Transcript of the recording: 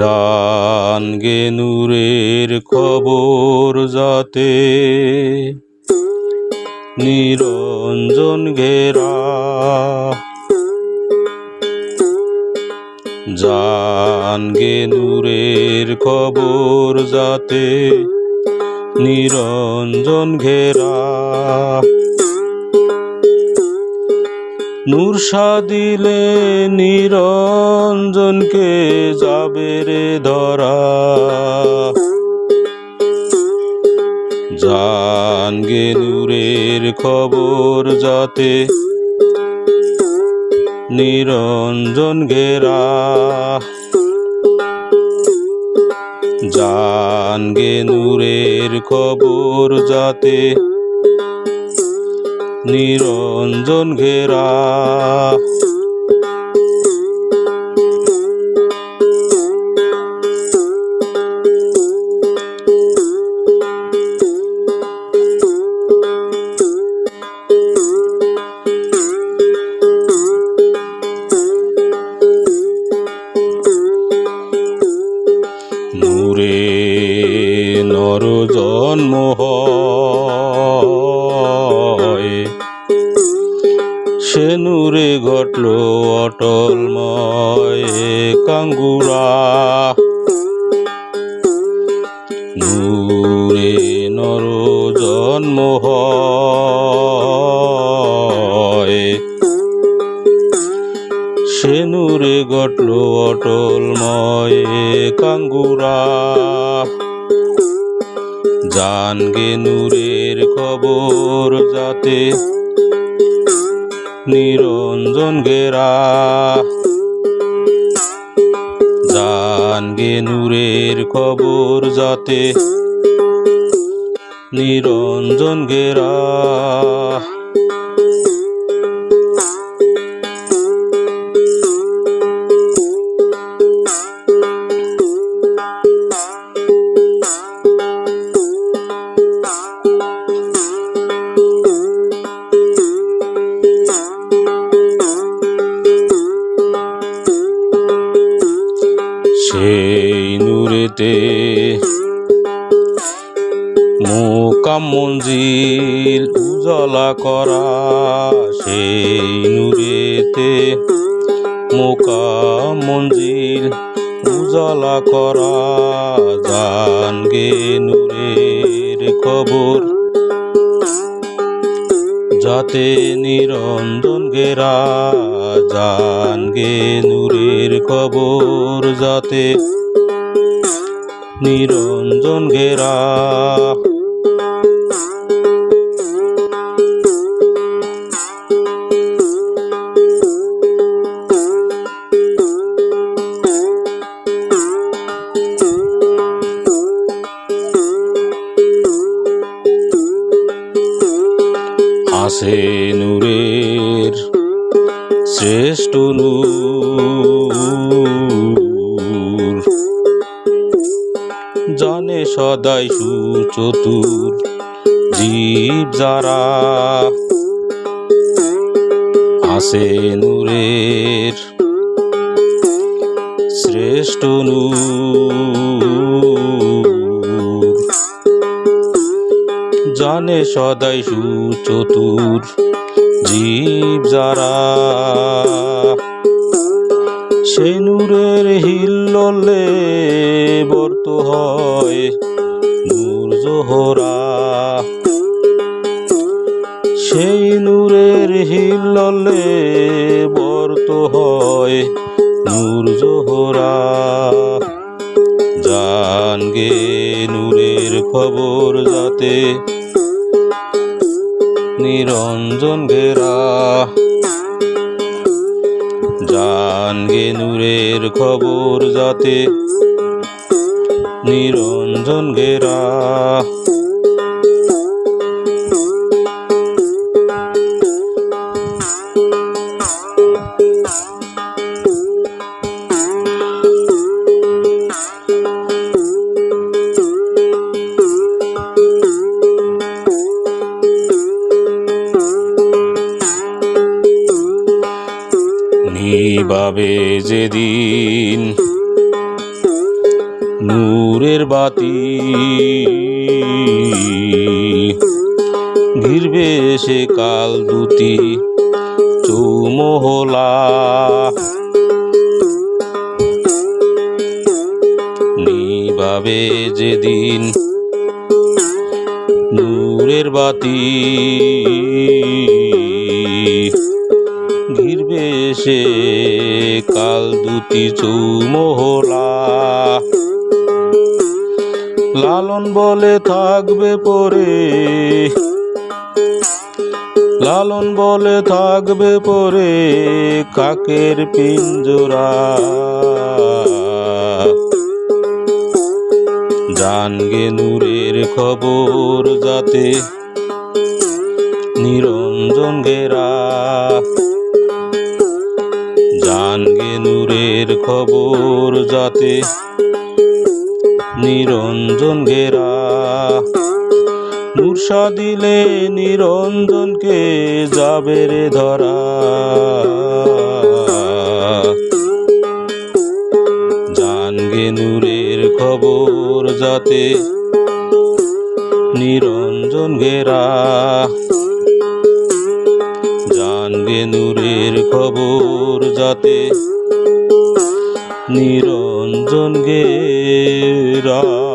জান গে নূরের খবর যাতে নিরঞ্জন ঘেরা। জান গে নূরের খবর যাতে নিরঞ্জন ঘেরা। নূরসা দিলে নিরঞ্জনকে যাবে রে ধরা। জান গে নূরের খবর যাতে নিরঞ্জন ঘেরা। জান গে নূরের খবর যাতে নিরঞ্জন ঘেরা। নূরে ঘটল অটলময় কাঙ্গুরা। নূরে নর জন্ম সে নূরে ঘটল অটলময় কাঙ্গুরা। জান গে নূরের খবর যাতে নিরঞ্জন গেরা। জান গে নূরের খবর যাতে। নিরঞ্জন গেরা। নূরেতে মোকাম মঞ্জিল উজালা করা, সেই নূরেতে মোকাম মঞ্জিল উজালা করা, জান গে নূরের খবর। যাতে নিরঞ্জন গেরা, জান গে নূরের খবর, যাতে নিরঞ্জন গেরা আসে নূরের শ্রেষ্ঠ নূর। সদাই সুচতুর জীব যারা আসে নূরের শ্রেষ্ঠ নূর। জানে সদাই সুচতুর জীব যারা সে নূরের হিল্ললে বর্ত হয়। জোহরা। সেই নূরের হিল্ললে বর্ত হয় নূর জোহরা। জান গে নূরের খবর যাতে নিরঞ্জন গেরা জান গে নূরের খবর যাতে নিরঞ্জন গেরা। নিবাবে যেদিন নূরের বাতি। ঘিরবে সে কাল দুটি চৌমহলা। নিবাবে যেদিন নূরের বাতি। ঘিরবে সে কাল দুটি চৌমহলা। লালন বলে থাকবে পরে। লালন বলে থাকবে পরে কাকের পিঞ্জরা। জানগে নূরের খবর যাতে নিরঞ্জন গেরা জানগে নূরের খবর যাতে নিরঞ্জন ঘেরা মূর্ষা দিলে নিরঞ্জনকে যাবে রে ধরা। জানগে নূরের খবর যাতে নিরঞ্জন গেরা জানগে নূরের খবর যাতে নিরঞ্জন গেরা